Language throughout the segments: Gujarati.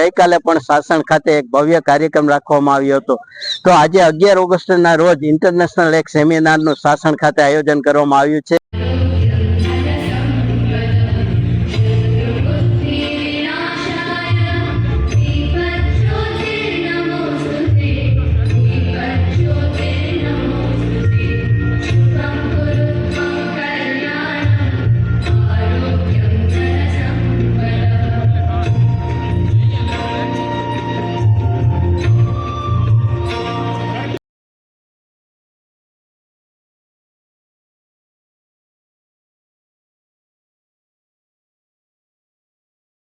ગઈકાલે પણ શાસન ખાતે એક ભવ્ય કાર્યક્રમ રાખવામાં આવ્યો હતો. તો આજે અગિયાર ઓગસ્ટના રોજ ઇન્ટરનેશનલ એક સેમિનારનું શાસન ખાતે આયોજન કરવામાં આવ્યું છે.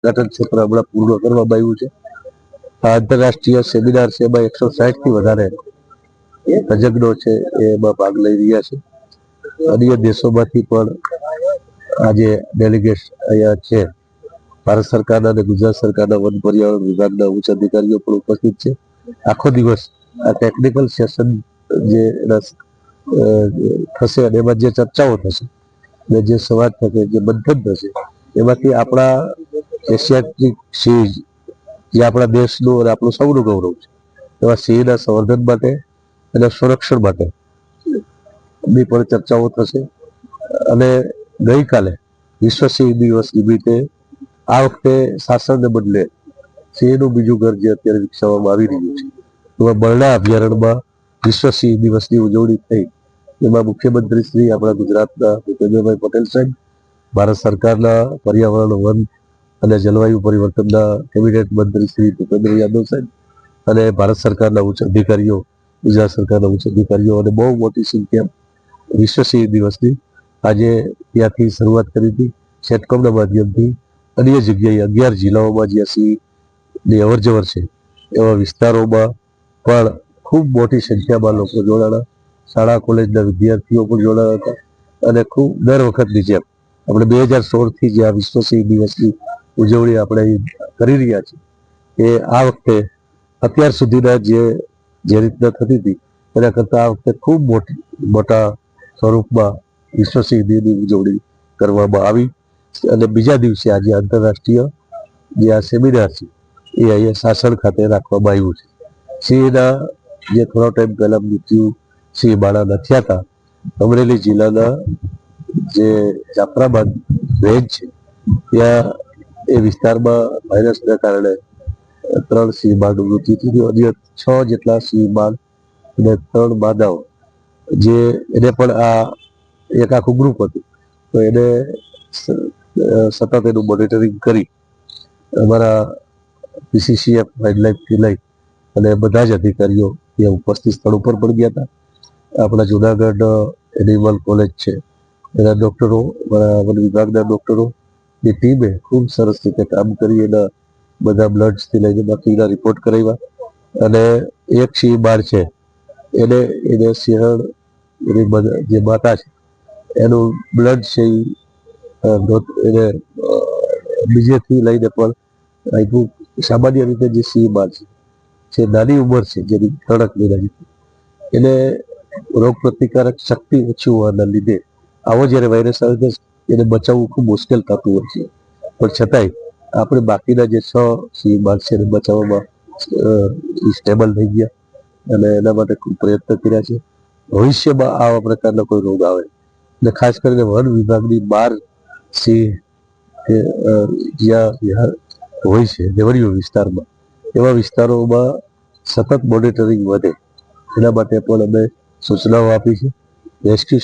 ઉદ્ઘાટન ક્ષેત્ર હમણાં પૂર્ણ કરવામાં આવ્યું છે. આંતરરાષ્ટ્રીય સેમિનાર છે, એમાં એકસો સાઠથી વધારે તજજ્ઞો છે એમાં ભાગ લઈ રહ્યા છે. અન્ય દેશોમાંથી પણ આજે ડેલિગેટ અહીંયા છે. ભારત સરકારના અને ગુજરાત સરકારના વન પર્યાવરણ વિભાગના ઉચ્ચ અધિકારીઓ પણ ઉપસ્થિત છે. આખો દિવસ આ ટેકનિકલ સેશન જે થશે અને એમાં જે ચર્ચાઓ થશે અને જે સંવાદ થશે, જે મંથન થશે, એમાંથી આપણા એશિયાટિક સિંહ જે આપણા દેશનું અને આપણું સૌનું ગૌરવ છે. એવા સિંહના સંવર્ધન માટે અને સંરક્ષણ માટે ની પણ ચર્ચાઓ થશે. અને ગઈકાલે વિશ્વ સિંહ દિવસ નિમિત્તે આ વખતે શાસનને બદલે સિંહનું બીજું ઘર જે અત્યારે વિકસાવવામાં આવી રહ્યું છે એમાં બરણા અભયારણ્યમાં વિશ્વ સિંહ દિવસની ઉજવણી થઈ. એમાં મુખ્યમંત્રી શ્રી આપણા ગુજરાતના ભૂપેન્દ્રભાઈ પટેલ સાહેબ, ભારત સરકારના પર્યાવરણ વન અને જલવાયુ પરિવર્તનના કેબિનેટ મંત્રી શ્રી ભૂપેન્દ્ર યાદવ સાહેબ અને ભારત સરકારના ઉચ્ચ અધિકારીઓ, ગુજરાત સરકારના ઉચ્ચ અધિકારીઓ અને બહુ મોટી સંખ્યા વિશ્વ સિંહ દિવસની આજે ત્યાંથી શરૂઆત કરી હતી. સેટકોમના માધ્યમથી અન્ય જગ્યાએ અગિયાર જિલ્લાઓમાં જ્યાં સિંહની અવર જવર છે, એવા વિસ્તારોમાં પણ ખૂબ મોટી સંખ્યામાં લોકો જોડાણા, શાળા, કોલેજના વિદ્યાર્થીઓ પણ જોડાયા હતા અને ખૂબ દર વખતની જેમ આપણે બે હજાર સોળથી જે આ વિશ્વ દિવસની ઉજવણી આપણે કરી રહ્યા છીએ એ આ વખતે અત્યાર સુધીના જે જે રીતના થતી હતી, એના કરતાં આ વખતે ખૂબ મોટી, મોટા સ્વરૂપમાં વિશ્વસિંહ દિનની ઉજવણી કરવામાં આવી અને બીજા દિવસે આજે આંતરરાષ્ટ્રીય જે આ સેમિનાર છે, એ અહીંયા સાસણ ખાતે રાખવામાં આવ્યું છે. સિંહના જે થોડો ટાઈમ પહેલા મૃત્યુ સિંહ બાળા થયા હતા, અમરેલી જિલ્લાના જે જાફરાબાદ રેન્જ છે, ત્યાં એ વિસ્તારમાં વાયરસના કારણે ત્રણ સિંહ બાળનું મૃત્યુ થયું અન્ય છ જેટલા સિંહ બાળ અને ત્રણ માદાઓ જે એને પણ આ એક આખું ગ્રુપ હતું. તો એને સતત એનું મોનિટરિંગ કરી અમારા પીસીસીએફ વાઇલ્ડલાઇફથી લઈ અને બધા જ અધિકારીઓ ત્યાં ઉપસ્થિત સ્થળ ઉપર પણ ગયા હતા. આપણા જુનાગઢ એનિમલ કોલેજ છે. એના ડૉક્ટરો વન વિભાગના ડોક્ટરો ની ટીમે ખૂબ સરસ રીતે કામ કરી એના બધા બ્લડ્સથી લઈને બાકીના રિપોર્ટ કરાવ્યા. અને એક સિંહ બાર છે. એને એને સિંહણ એની જે માતા છે, એનું બ્લડ છે એને બીજેથી લઈને પણ આપ્યું સામાન્ય રીતે જે સિંહ બાર છે, જે નાની ઉંમર છે, જેની કણક નિરાજી એને રોગ પ્રતિકારક શક્તિ ઓછી હોવાના લીધે આવો જ્યારે વાયરસ આવે એને બચાવવું ખૂબ મુશ્કેલ થતું હોય છે. પણ છતાંય આપણે બાકીના જે છ સિંહ બાળ છે બચાવવામાં સ્ટેબલ થઈ ગયા અને એના માટે પ્રયત્ન કર્યા છે. ભવિષ્યમાં આવા પ્રકારનો કોઈ રોગ આવે અને ખાસ કરીને વન વિભાગની બહાર સિંહ જ્યાં હોય છે દેવરીઓ વિસ્તારમાં. એવા વિસ્તારોમાં સતત મોનિટરિંગ વધે. એના માટે પણ અમે સૂચનાઓ આપી છે. રેસ્ક્યુ